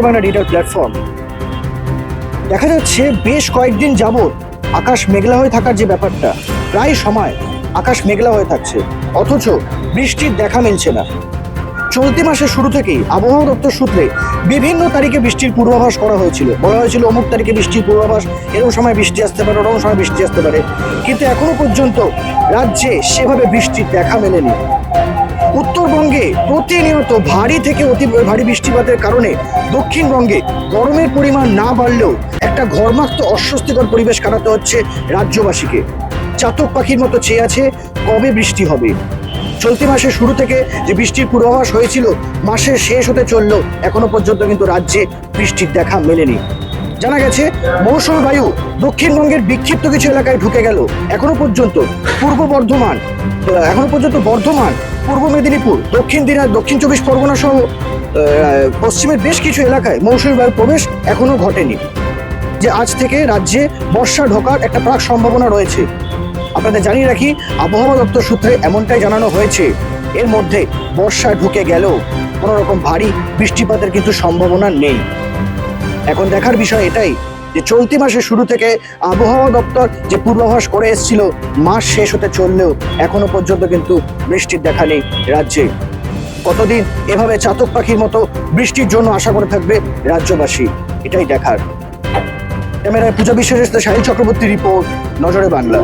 Bangla digital platform দেখা যাচ্ছে বেশ কয়েকদিন যাবৎ আকাশ মেঘলা হয়ে থাকার যে ব্যাপারটা, প্রায় সময় আকাশ মেঘলা হয়ে থাকছে। অথচ বৃষ্টির দেখা মিলছে না। চলতি মাসের শুরু থেকেই আবহাওয়া দপ্তর সূত্রে বিভিন্ন তারিখে বৃষ্টির পূর্বাভাস করা হয়েছিল। বলা হয়েছিল অমুক তারিখে বৃষ্টির পূর্বাভাস, এরকম সময় বৃষ্টি আসতে পারে, ওরকম সময় বৃষ্টি আসতে পারে। কিন্তু এখনও পর্যন্ত রাজ্যে সেভাবে বৃষ্টির দেখা মেলেনি। উত্তরবঙ্গে প্রতিনিয়ত ভারী থেকে অতি ভারী বৃষ্টিপাতের কারণে দক্ষিণবঙ্গে গরমের পরিমাণ না বাড়লেও একটা ঘর্মাক্ত অস্বস্তিকর পরিবেশ কাটাতে হচ্ছে রাজ্যবাসীকে। চাতক পাখির মতো চেয়ে আছে কবে বৃষ্টি হবে? চলতি মাসের শুরু থেকে যে বৃষ্টির পূর্বাভাস হয়েছিল, মাসের শেষ হতে চলল এখনও পর্যন্ত কিন্তু রাজ্যে বৃষ্টির দেখা মেলেনি। জানা গেছে, মৌসুমী বায়ু দক্ষিণবঙ্গের বিক্ষিপ্ত কিছু এলাকায় ঢুকে গেল। এখনও পর্যন্ত পূর্ব বর্ধমান, এখনও পর্যন্ত বর্ধমান পূর্ব মেদিনীপুর, দক্ষিণ দিনা দক্ষিণ চব্বিশ পরগনা সহ পশ্চিমের বেশ কিছু এলাকায় মৌসুমী বায়ুর প্রবেশ এখনও ঘটেনি। যে আজ থেকে রাজ্যে বর্ষা ঢোকার একটা প্রাক সম্ভাবনা রয়েছে। আপনাদের জানিয়ে রাখি, আবহাওয়া দপ্তর সূত্রে এমনটাই জানানো হয়েছে। এর মধ্যে বর্ষা ঢুকে গেলেও কোনো রকম ভারী বৃষ্টিপাতের কিন্তু সম্ভাবনা নেই। এখন দেখার বিষয় এটাই যে চলতি মাসের শুরু থেকে আবহাওয়া দপ্তর যে পূর্বাভাস করে এসেছিল, মাস শেষ হতে চললেও এখনও পর্যন্ত কিন্তু বৃষ্টির দেখা নেই রাজ্যে। কতদিন এভাবে চাতক পাখির মতো বৃষ্টির জন্য আশা করে থাকবে রাজ্যবাসী? এটাই দেখার। ক্যামেরায় পূজা বিশ্বাসের সাহিল চক্রবর্তী রিপোর্ট, নজরে বাংলা।